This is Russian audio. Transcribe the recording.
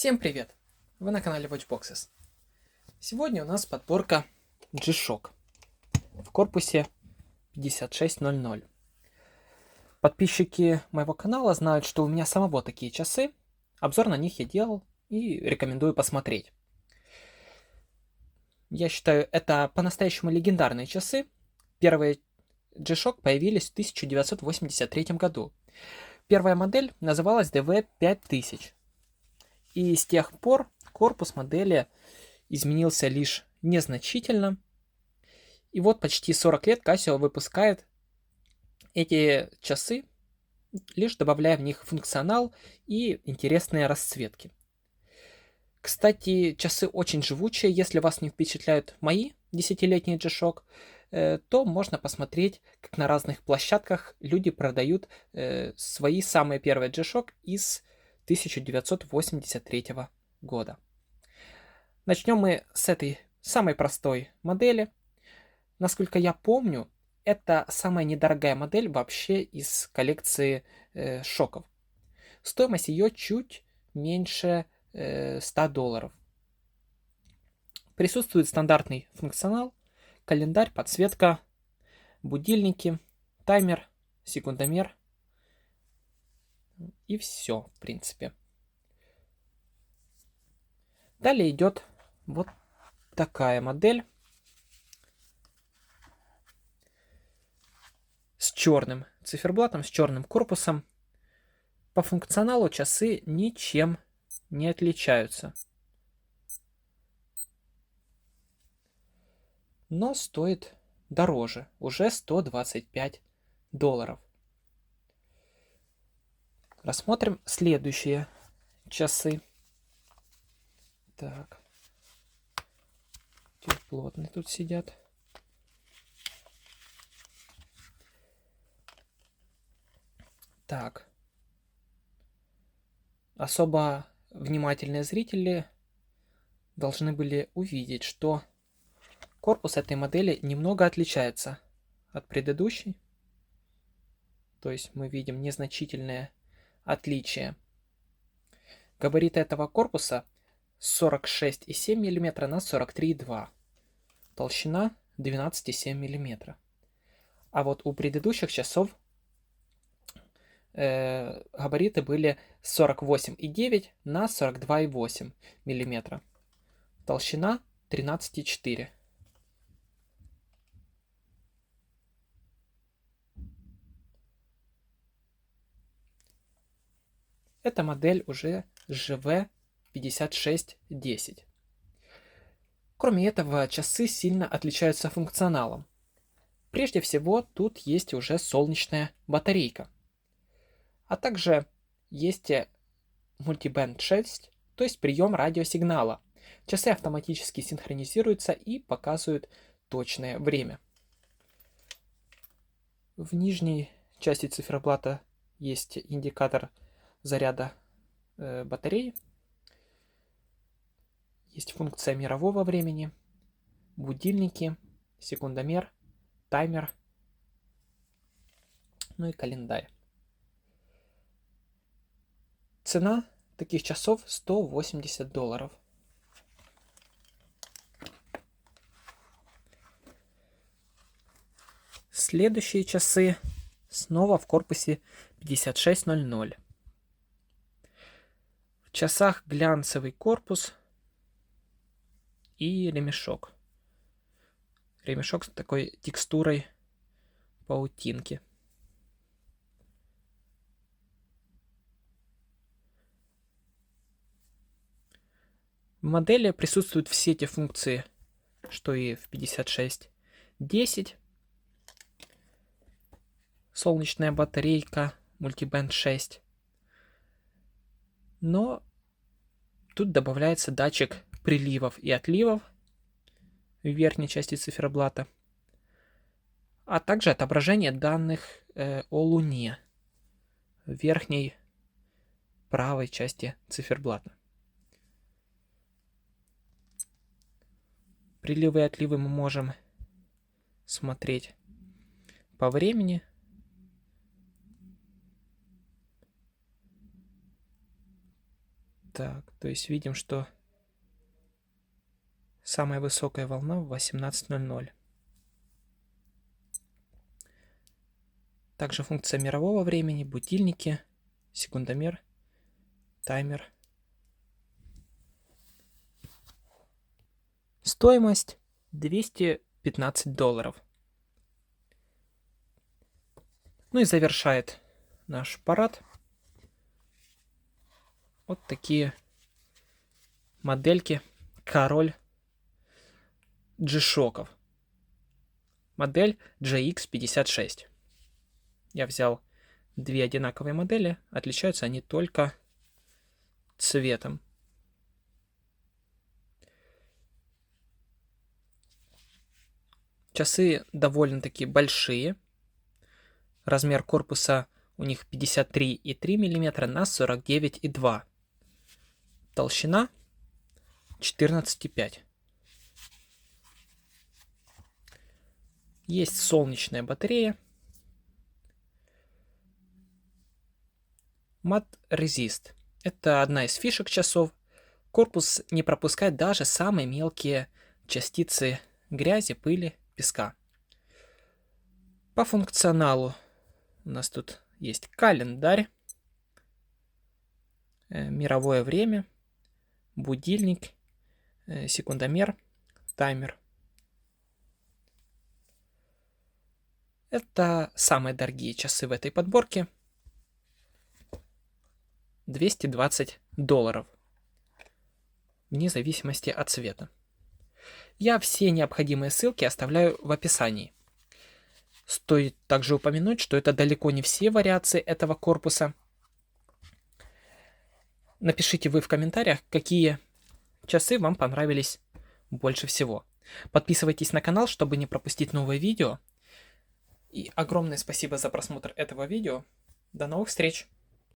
Всем привет! Вы на канале Watchboxes. Сегодня у нас подборка G-Shock в корпусе 5600. Подписчики моего канала знают, что у меня самого такие часы. Обзор на них я делал и рекомендую посмотреть. Я считаю, это по-настоящему легендарные часы. Первые G-Shock появились в 1983 году. Первая модель называлась DV5000. И с тех пор корпус модели изменился лишь незначительно. И вот почти 40 лет Casio выпускает эти часы, лишь добавляя в них функционал и интересные расцветки. Кстати, часы очень живучие, если вас не впечатляют мои десятилетний G-Shock, э, то можно посмотреть, как на разных площадках люди продают э, свои самые первые G-Shock из 1983 года. Начнем мы с этой самой простой модели. Насколько я помню, это самая недорогая модель вообще из коллекции э, шоков. Стоимость ее чуть меньше э, 100 долларов. Присутствует стандартный функционал, календарь, подсветка, будильники, таймер, секундомер и все, в принципе. Далее идет вот такая модель с черным циферблатом, с черным корпусом. По функционалу часы ничем не отличаются. Но стоит дороже, уже 125 долларов. Рассмотрим следующие часы. Так. Те плотные тут сидят. Так. Особо внимательные зрители должны были увидеть, что корпус этой модели немного отличается от предыдущей. То есть мы видим незначительное отличие. Габариты этого корпуса 46,7 мм на 43,2 Толщина 12,7 мм. А вот у предыдущих часов э, габариты были 48,9 на 42,8 мм. Толщина 13,4 Эта модель уже GV5610. Кроме этого, часы сильно отличаются функционалом. Прежде всего, тут есть уже солнечная батарейка. А также есть мультибенд 6, то есть прием радиосигнала. Часы автоматически синхронизируются и показывают точное время. В нижней части циферблата есть индикатор заряда э, батареи. Есть функция мирового времени, будильники, секундомер, таймер, ну и календарь. Цена таких часов 180 долларов. Следующие часы снова в корпусе 5600. Часах глянцевый корпус и ремешок. Ремешок с такой текстурой паутинки. В модели присутствуют все те функции, что и в 5610. Солнечная батарейка, мультибенд 6 но тут добавляется датчик приливов и отливов в верхней части циферблата, а также отображение данных э, о Луне в верхней правой части циферблата. Приливы и отливы мы можем смотреть по времени – Так, то есть видим, что самая высокая волна в 18.00. Также функция мирового времени, будильники, секундомер, таймер. Стоимость 215 долларов. Ну и завершает наш парад вот такие модельки король G-шоков. Модель GX56. Я взял две одинаковые модели, отличаются они только цветом. Часы довольно-таки большие. Размер корпуса у них 53,3 мм на 49,2 Толщина 14,5 Есть солнечная батарея. Мат резист. Это одна из фишек часов. Корпус не пропускает даже самые мелкие частицы грязи, пыли, песка. По функционалу у нас тут есть календарь, э, мировое время, будильник, э, секундомер, таймер. Это самые дорогие часы в этой подборке. 220 долларов. Вне зависимости от цвета. Я все необходимые ссылки оставляю в описании. Стоит также упомянуть, что это далеко не все вариации этого корпуса. Напишите вы в комментариях, какие часы вам понравились больше всего. Подписывайтесь на канал, чтобы не пропустить новые видео. И огромное спасибо за просмотр этого видео. До новых встреч!